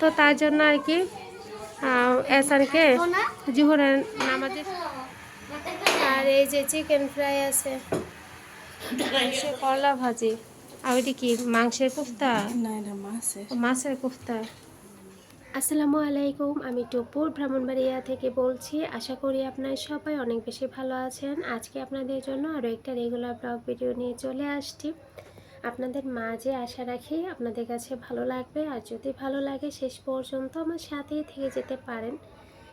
তো তার জন্য আর কি এসানকে জুহরের নামাজে। আর এই যে চিকেন ফ্রাই আছে করলা ভাজি। আর ওইটি কি মাংসের কোফতা? মাছের। কোফতা। আসসালামু আলাইকুম আমি টুপুর ব্রাহ্মণবাড়িয়া থেকে বলছি। আশা করি আপনারা সবাই অনেক বেশি ভালো আছেন। আজকে আপনাদের জন্য আরও একটা রেগুলার ব্লগ ভিডিও নিয়ে চলে আসছি। আপনাদের মাঝে আশা রাখি আপনাদের কাছে ভালো লাগবে। আর যদি ভালো লাগে, শেষ পর্যন্ত আমার সাথেই থেকে যেতে পারেন।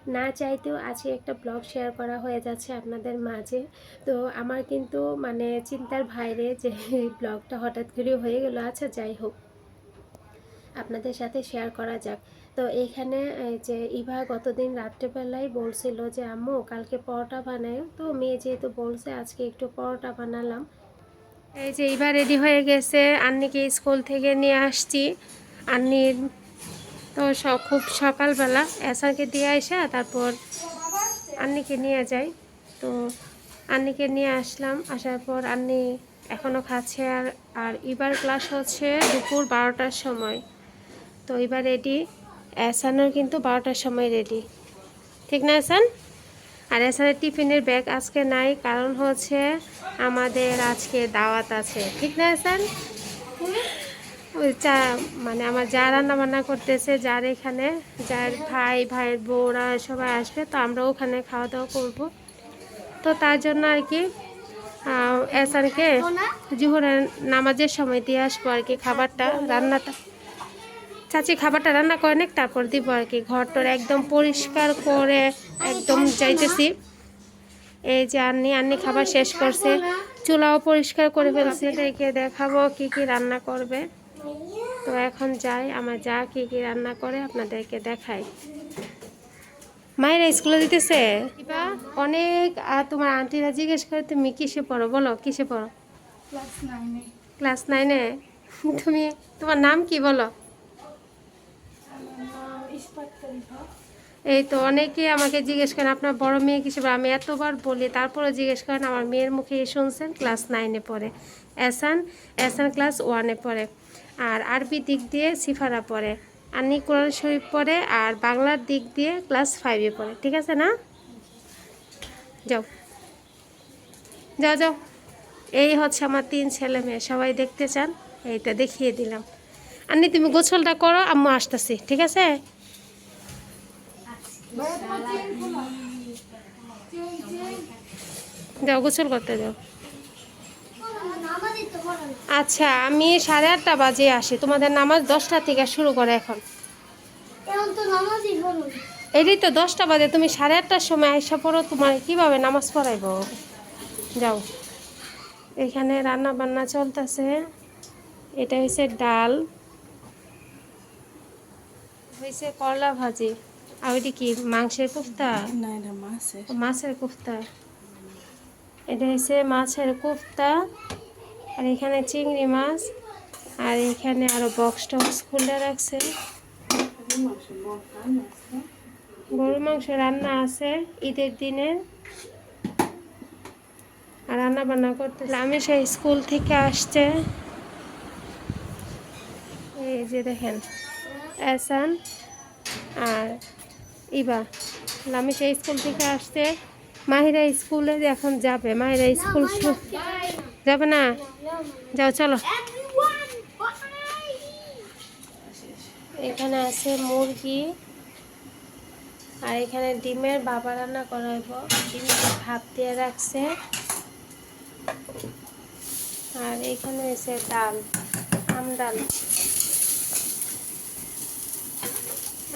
না চাইতেও আজকে একটা ব্লগ শেয়ার করা হয়ে যাচ্ছে আপনাদের মাঝে। তো আমার কিন্তু মানে চিন্তার বাইরে যে ব্লগটা হঠাৎ করে হয়ে গেল। আচ্ছা যাই হোক। আপনাদের সাথে শেয়ার করা যাক। তো এইখানে এই যে ইভা গতদিন রাত্রেবেলায় বলছিল যে, আম্মু, কালকে পরোটা বানায় তো মেয়ে যেহেতু বলছে, আজকে একটু পরোটা বানালাম। এই যে ইভা রেডি হয়ে গেছে। আন্নিকে স্কুল থেকে নিয়ে আসছি। আন্নির তো খুব সকালবেলা এসাকে দিয়ে আসা তারপর আন্নিকে নিয়ে যাই। তো আন্নিকে নিয়ে আসলাম। আসার পর আন্নি এখনও খাচ্ছে আর আর এবার ক্লাস হচ্ছে দুপুর বারোটার সময়। তো এবার রেডি এসানোর কিন্তু বারোটার সময় রেডি ঠিক না এসান? আর এসানের টিফিনের ব্যাগ আজকে নাই কারণ হচ্ছে আমাদের আজকে দাওয়াত আছে। ঠিক না এসান ওই চা মানে আমার যা রান্না বান্না করতেছে যার এখানে যার ভাই ভাইয়ের বউরা সবাই আসবে তো আমরা ওখানে খাওয়া দাওয়া করব। তো তার জন্য আর কি আহ, এসানকে জুহরের নামাজের সময় দিয়ে আসব আর কি খাবারটা রান্নাটা। চাচি খাবারটা রান্না করে নিক তারপর দিব আর কি। ঘরটার একদম পরিষ্কার করে একদম যাইতেছি। এই যে আন্নি আন্নি খাবার শেষ করছে। চুলাও পরিষ্কার করে ফেলছে। দেখে দেখাবো কি কি রান্না করবে। তো এখন যাই আমার যা কি কি রান্না করে আপনাদেরকে দেখাই। মায়েরা স্কুলে দিতেছে? অনেক আর তোমার আন্টিরা জিজ্ঞেস করে তুমি কিসে পড়ো? বলো কিসে পড়ো? ক্লাস নাইনে। ক্লাস নাইনে? তুমি তোমার নাম কি বলো? এই তো অনেকেই আমাকে জিজ্ঞেস করেন, আপনার বড় মেয়ে পড়ে? আমি এতবার বলি তারপরে জিজ্ঞেস করেন, আমার মেয়ের মুখে শুনছেন? ক্লাস নাইনে পড়ে। এসান এসান ক্লাস ওয়ানে পড়ে। আর আরবি দিক দিয়ে সিফারা পড়ে। আন্নি কোরআন শরীফ পড়ে, আর বাংলার দিক দিয়ে ক্লাস ফাইভে পড়ে। ঠিক আছে না? যাও। যাও যাও। এই হচ্ছে আমার তিন ছেলে মেয়ে, সবাই দেখতে চান? এইটা দেখিয়ে দিলাম। আন্নি, তুমি গোসলটা করো, আম্মু আসতেছি। ঠিক আছে? যাও, গোসল করতে যাও। আচ্ছা আমি সাড়ে আটটা বাজে আসি। তোমাদের নামাজ দশটা থেকে শুরু করে এখন। এটাই তো দশটা বাজে, তুমি সাড়ে আটটার সময় আইসা পড়ো, তোমার কীভাবে নামাজ পড়াইব? যাও। এখানে রান্না বান্না চলতেছে। এটা হয়েছে ডাল হয়েছে করলা ভাজি। আর ওইটি কি মাংসের কোফতা? না এটা মাছের। মাছের কোফতা। এটা হচ্ছে মাছের কোফতা। আর এখানে চিংড়ি মাছ। আর এখানে আরও বক্স টক্স খুলে রাখছে। গরুর মাংস রান্না আছে ঈদের দিনে। আর রান্না বান্না করতে আমি সেই স্কুল থেকে আসছে। এই যে দেখেন এসান আর ইবা সেই স্কুল থেকে আসছে। মাহিরা স্কুলে এখন যাবে, মাহিরা স্কুল যাবে না? যাও, চলো। এখানে আছে মুরগি, আর এখানে ডিমের বাবা রান্না করাইব। ডিমকে ভাপ দিয়ে রাখছে। আর এখানে আছে ডাল, আম ডাল।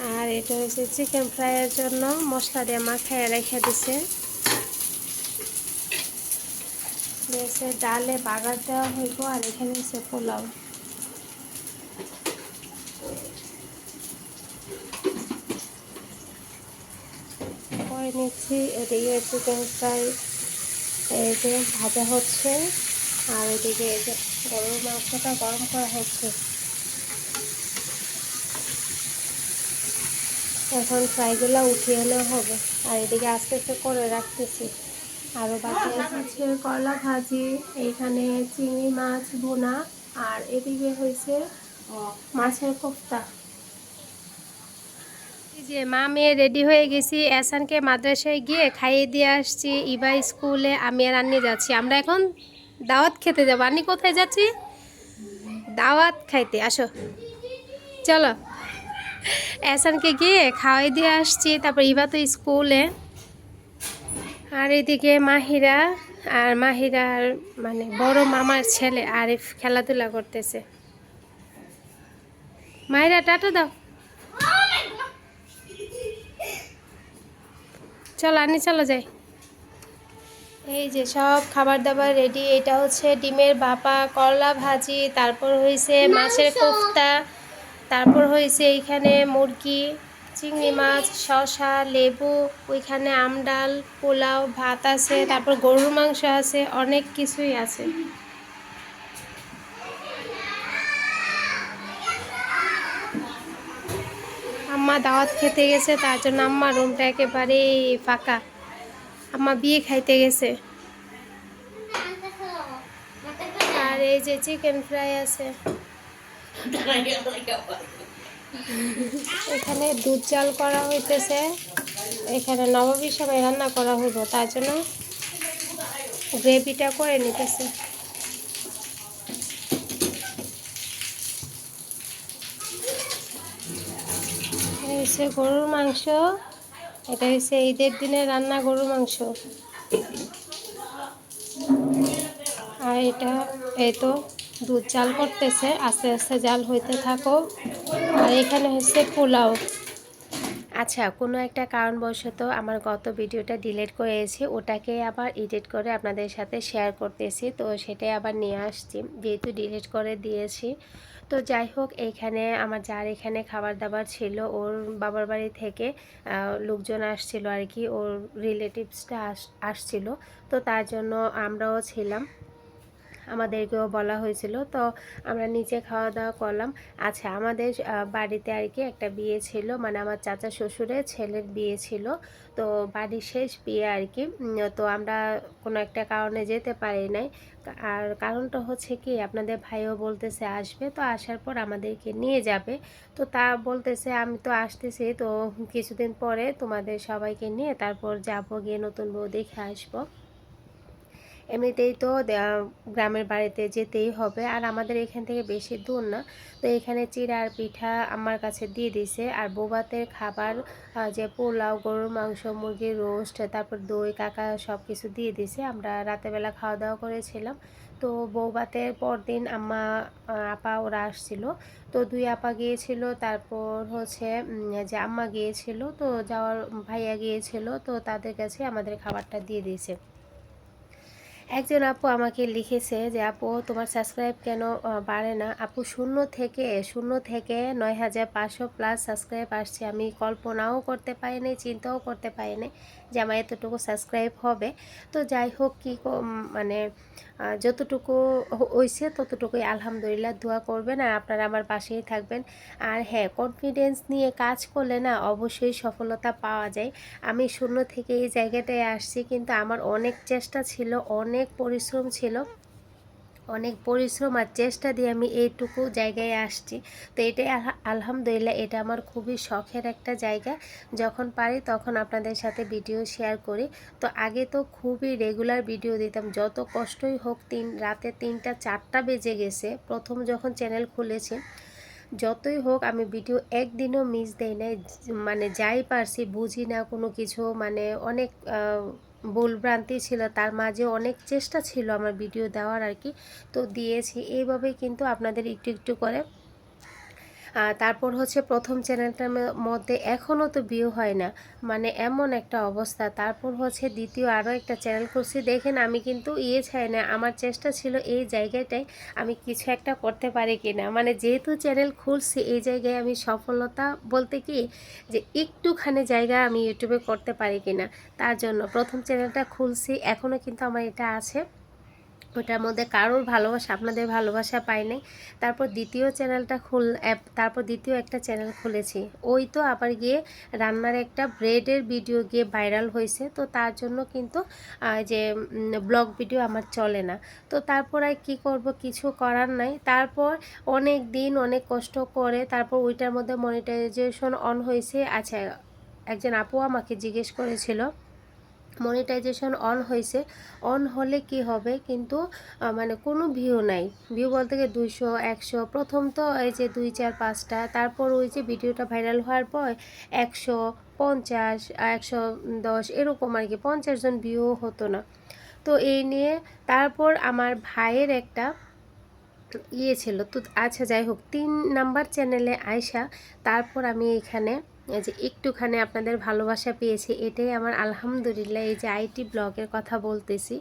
আর এটা হচ্ছে চিকেন ফ্রাইয়ের জন্য মশলা দিয়ে মাখায় রেখে দিছে। ডালে বাগার দেওয়া হইব আর এখানে হচ্ছে পোলাও। করে নিচ্ছি, এদিকে চিকেন ফ্রাই এই যে ভাজা হচ্ছে, আর এদিকে এই যে গরুর মাংসটা গরম করা হচ্ছে। এখন ফ্রাইগুলো উঠিয়ে নেওয়া হবে। আর এদিকে আস্তে আস্তে করে রাখতেছি। আরও বাকি হচ্ছে করলা ভাজি এইখানে চিংড়ি মাছ বোনা আর এদিকে হয়েছে মাছের কোফতা। যে মা মেয়ে রেডি হয়ে গেছি, এসানকে মাদ্রাসায় গিয়ে খাইয়ে দিয়ে আসছি, ইবা স্কুলে আমি আর আন্নি যাচ্ছি। আমরা এখন দাওয়াত খেতে যাব। আন্নি কোথায় যাচ্ছি? দাওয়াত খাইতে, আসো। চলো। এসানকে গিয়ে খাওয়াই দিয়ে আসছি তারপর ইবা তো স্কুলে। আর এদিকে মাহিরা আর মাহিরার মানে বড় মামার ছেলে আরিফ খেলাধুলা করতেছে। মাহিরা টাটা দাও। চলো আনি চলো যাই। এই যে সব খাবার দাবার রেডি এটা হচ্ছে ডিমের বাপা করলা ভাজি তারপর হয়েছে মাছের কোফতা। তারপর হয়েছে এইখানে মুরগি, চিংড়ি মাছ, শসা, লেবু, ওইখানে আমডাল পোলাও, ভাত আছে, তারপর গরুর মাংস আছে, অনেক কিছুই আছে। আম্মা দাওয়াত খেতে গেছে, তার জন্য আম্মা রুমটা একেবারে ফাঁকা। আম্মা বিয়ে খাইতে গেছে। আর এই যে চিকেন ফ্রাই আছে। এখানে দুধ চাল করা হইতেছে। এখানে নবাবী সবাই রান্না করা হইব, তার জন্য গ্রেভিটা করে নিতেছে। গরুর মাংস, এটা হচ্ছে ঈদের দিনে রান্না গরুর মাংস। আর এটা, এই তো দুধ জাল করতেছে, আস্তে আস্তে জাল হইতে থাকো। আর এখানে হচ্ছে পোলাও। আচ্ছা কোনো একটা কারণবশত আমার গত ভিডিওটা ডিলিট করেছি, ওটাকে আবার এডিট করে আপনাদের সাথে শেয়ার করতেছি, তো সেটাই আবার নিয়ে আসছি, যেহেতু ডিলিট করে দিয়েছি। তো যাই হোক এইখানে আমার যার এখানে খাবার দাবার ছিল, ওর বাবার বাড়ি থেকে লোকজন আসছিল আর কি, ওর রিলেটিভসটা আস, আসছিল। তো তার জন্য আমরাও ছিলাম। আমাদেরকেও বলা হয়েছিল। তো আমরা নিচে খাওয়া দাওয়া করলাম। আচ্ছা আমাদের বাড়িতে আর কি একটা বিয়ে ছিল। মানে আমার চাচা শ্বশুরের ছেলের বিয়ে ছিল। তো বাড়ির শেষ বিয়ে আর কি। তো আমরা কোনো একটা কারণে যেতে পারি নাই। আর কারণটা হচ্ছে কি, আপনাদের ভাইও বলতেছে আসবে। তো আসার পর আমাদেরকে নিয়ে যাবে। তো তা বলতেছে, আমি তো আসতেছি। তো কিছুদিন পরে তোমাদের সবাইকে নিয়ে তারপর যাব গিয়ে নতুন বউ দেখে আসব। এমনিতেই তো গ্রামের বাড়িতে যেতেই হবে। আর আমাদের এখান থেকে বেশি দূর না। তো এখানে চিড়া আর পিঠা আমার কাছে দিয়ে দিছে। আর বৌবাতের খাবার যে পোলাও, গরুর মাংস, মুরগির রোস্ট, তারপর দই, কাকা সব কিছু দিয়ে দিছে। আমরা রাতেরবেলা খাওয়া দাওয়া করেছিলাম। তো বৌবাতের পরদিন আম্মা আপা ওরা আসছিল। তো দুই আপা গিয়েছিল, তারপর হচ্ছে যে আম্মা গিয়েছিল, তো যাওয়ার ভাইয়া গিয়েছিল, তো তাদের কাছে আমাদের খাবারটা দিয়ে দিয়েছে। একজন আপু আমাকে লিখেছে যে, আপু, তোমার সাবস্ক্রাইব কেন বাড়ে না? আপু, শূন্য থেকে শূন্য থেকে নয় হাজার পাঁচশো প্লাস সাবস্ক্রাইব আসছে। আমি কল্পনাও করতে পারিনি, চিন্তাও করতে পারিনি। যে আমার এতটুকু সাবস্ক্রাইব হবে। তো যাই হোক কি মানে যতটুকু হয়েছে ততটুকুই আলহামদুলিল্লাহ দোয়া করবেন আর আপনারা আমার পাশেই থাকবেন। আর হ্যাঁ কনফিডেন্স নিয়ে কাজ করলে না অবশ্যই সফলতা পাওয়া যায়। আমি শূন্য থেকে এই জায়গাটায় আসছি কিন্তু আমার অনেক চেষ্টা ছিল, অনেক পরিশ্রম ছিল। অনেক পরিশ্রম আর চেষ্টা দিয়ে আমি এইটুকু জায়গায় আসছি। তো এটাই আলহামদুলিল্লাহ এটা আমার খুবই শখের একটা জায়গা। যখন পারি তখন আপনাদের সাথে ভিডিও শেয়ার করি। তো আগে তো খুবই রেগুলার ভিডিও দিতাম। যত কষ্টই হোক তিন, রাতে তিনটা, চারটা বেজে গেছে। প্রথম যখন চ্যানেল খুলেছি, যতই হোক আমি ভিডিও একদিনও মিস দেই নাই। মানে যাই পারছি, বুঝি না কোনো কিছু। মানে অনেক ভুলভ্রান্তি ছিল, তার মাঝে অনেক চেষ্টা ছিল আমার ভিডিও দেওয়ার আর কি। তো দিয়েছি। এইভাবেই কিন্তু আপনাদের একটু একটু করে তারপর হচ্ছে প্রথম চ্যানেলটার মধ্যে এখনও তো ভিউ হয় না। মানে এমন একটা অবস্থা। তারপর হচ্ছে দ্বিতীয় আরও একটা চ্যানেল করছি দেখেন আমি কিন্তু ইয়ে চাই না। আমার চেষ্টা ছিল এই জায়গাটায় আমি কিছু একটা করতে পারি কি না মানে যেহেতু চ্যানেল খুলছি, এই জায়গায় আমি সফলতা বলতে কি যে একটুখানি জায়গা আমি ইউটিউবে করতে পারি কি না তার জন্য প্রথম চ্যানেলটা খুলছি। এখনও কিন্তু আমার এটা আছে। ওটার মধ্যে কারোর ভালোবাসা, আপনাদের ভালোবাসা পাই নাই। তারপর দ্বিতীয় চ্যানেলটা খুল তারপর দ্বিতীয় একটা চ্যানেল খুলেছি। ওই তো আবার গিয়ে রান্নার একটা ব্রেডের ভিডিও গিয়ে ভাইরাল হয়েছে। তো তার জন্য কিন্তু যে ব্লগ ভিডিও আমার চলে না। তো তারপর আর কী করব কিছু করার নাই। তারপর অনেক দিন অনেক কষ্ট করে তারপর ওইটার মধ্যে মনিটাইজেশন অন হয়েছে। আচ্ছা একজন আপু আমাকে জিজ্ঞেস করেছিল মনিটাইজেশন অন হয়েছে। অন হলে কি হবে? কিন্তু মানে কোনো ভিউ নাই। ভিউ বলতে গেলে দুইশো, একশো, প্রথম তো এই যে দুই, চার, পাঁচটা, তারপর ওই যে ভিডিওটা ভাইরাল হওয়ার পর একশো পঞ্চাশ একশো দশ, এরকম আর কি, পঞ্চাশ জন ভিউ হতো না। তো এই নিয়ে তারপর আমার ভাইয়ের একটা ইয়ে ছিল। তো আচ্ছা যাই হোক, তিন নাম্বার চ্যানেলে আয়সা তারপর আমি এখানে যে একটুখানি আপনাদের ভালোবাসা পেয়েছি, এটাই আমার আলহামদুলিল্লাহ। এই যে আইটি ব্লগের কথা বলতেছি,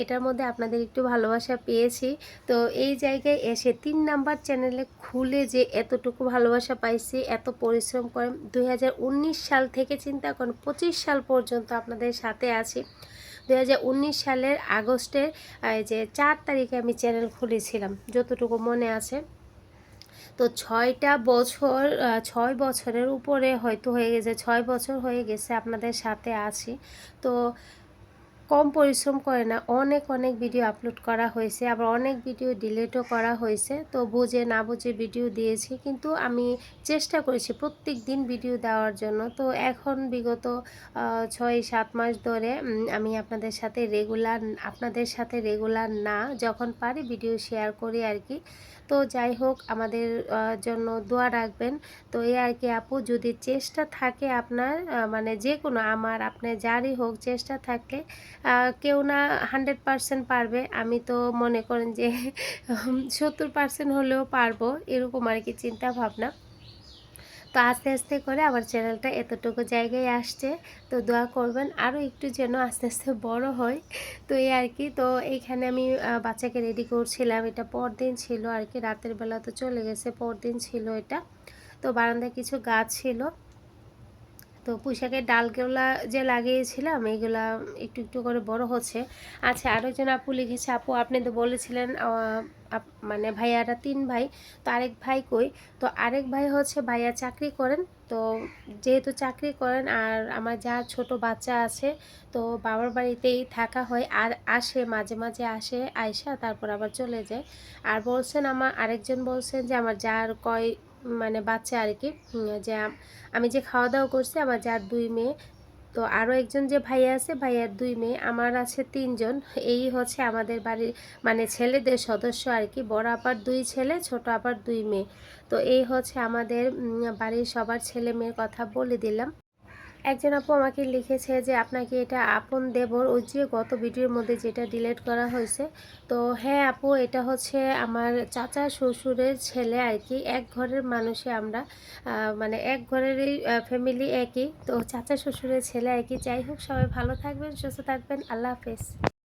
এটার মধ্যে আপনাদের একটু ভালোবাসা পেয়েছি। তো এই জায়গায় এসে তিন নাম্বার চ্যানেলে খুলে যে এতটুকু ভালোবাসা পাইছি, এত পরিশ্রম করে দু হাজার উনিশ সাল থেকে চিন্তা করেন, পঁচিশ সাল পর্যন্ত আপনাদের সাথে আছি। দু হাজার উনিশ সালের আগস্টের যে চার তারিখে আমি চ্যানেল খুলেছিলাম, যতটুকু মনে আছে। তো ছয়টা বছর ছয় বছরের উপরে হয়তো হয়ে গেছে, ছয় বছর হয়ে গেছে আপনাদের সাথে আছি। তো কম পরিশ্রম করে না, অনেক অনেক ভিডিও আপলোড করা হয়েছে, আবার অনেক ভিডিও ডিলিটও করা হয়েছে। তো বুঝে না বুঝে ভিডিও দিয়েছি, কিন্তু আমি চেষ্টা করেছি প্রত্যেক দিন ভিডিও দেওয়ার জন্য। তো এখন বিগত ছয়, সাত মাস ধরে আমি আপনাদের সাথে রেগুলার আপনাদের সাথে রেগুলার না, যখন পারি ভিডিও শেয়ার করি আর কি। তো যাই হোক, আমাদের জন্য দোয়া রাখবেন। তো এই আর কি আপু, যদি চেষ্টা থাকে আপনার মানে যে কোনো আমার আপনার যারই হোক চেষ্টা থাকলে কেউ না হান্ড্রেড পারসেন্ট পারবে। আমি তো মনে করেন যে সত্তর পারসেন্ট হলেও পারব, এরকম আর কি চিন্তা ভাবনা তো আস্তে আস্তে করে আমার চ্যানেলটা এতটুকু জায়গায় আসছে। তো দোয়া করবেন আরও একটু যেন আস্তে আস্তে বড় হয়। তো এই আর কি, তো এইখানে আমি বাচ্চাকে রেডি করছিলাম। এটা পরদিন ছিল আর কি, রাতের বেলা তো চলে গেছে, পরদিন ছিল এটা। তো বারান্দায় কিছু গাছ ছিল। তো পুঁইশাকের ডালগুলা যে লাগিয়েছিলাম এইগুলা একটু একটু করে বড় হচ্ছে। আচ্ছা আরও একজন আপু লিখেছে, আপু, আপনি তো বলেছিলেন মানে ভাইয়ারা তিন ভাই, তো আরেক ভাই কই? তো আরেক ভাই হচ্ছে, ভাইয়া চাকরি করেন, তো যেহেতু চাকরি করেন, আর আমার যা ছোট বাচ্চা আছে, তো বাবার বাড়িতেই থাকা হয়, আর আসে, মাঝে মাঝে আসে আয়সা তারপর আবার চলে যায়। আর বলছেন, আমার আরেকজন বলছেন যে, আমার যার কয় মানে বাচ্চা আর কি যে আমি যে খাওয়া দাওয়া করছি, আমার যার দুই মেয়ে, তো আরও একজন যে ভাইয়া আছে, ভাইয়ার দুই মেয়ে, আমার আছে তিনজন। এই হচ্ছে আমাদের বাড়ির মানে ছেলেদের সদস্য আর কি বড় আপার দুই ছেলে, ছোট আপার দুই মেয়ে। তো এই হচ্ছে আমাদের বাড়ির সবার ছেলে মেয়ের কথা বলে দিলাম। একজন আপু আমাকে লিখেছে যে, আপনাকে এটা আপন দেবর ওই যে গত ভিডিওর মধ্যে যেটা ডিলেট করা হয়েছে। তো হ্যাঁ আপু, এটা হচ্ছে আমার চাচা শ্বশুরের ছেলে আর কি এক ঘরের মানুষে আমরা মানে এক ঘরেরই ফ্যামিলি একই। তো চাচা শ্বশুরের ছেলে একই যাই হোক, সবাই ভালো থাকবেন, সুস্থ থাকবেন। আল্লাহ হাফেজ।